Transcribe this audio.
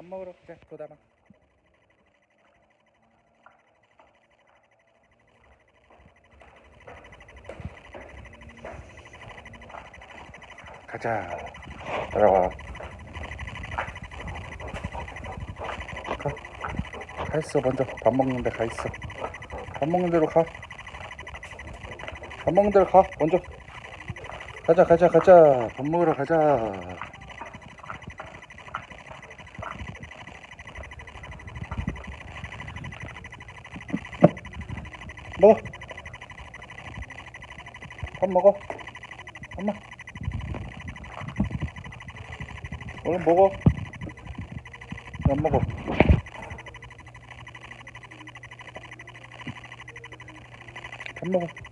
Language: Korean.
밥 먹으러 가자. 도담아 가자. 따라와 가. 가 있어. 먼저 밥 먹는 데 가 있어. 밥 먹는 대로 가밥 먹는 대로 가. 먼저. 가자 가자 가자. 밥 먹으러 가자 먹어. 밥 먹어. 엄마. 얼른 먹어. 안 먹어. 밥 먹어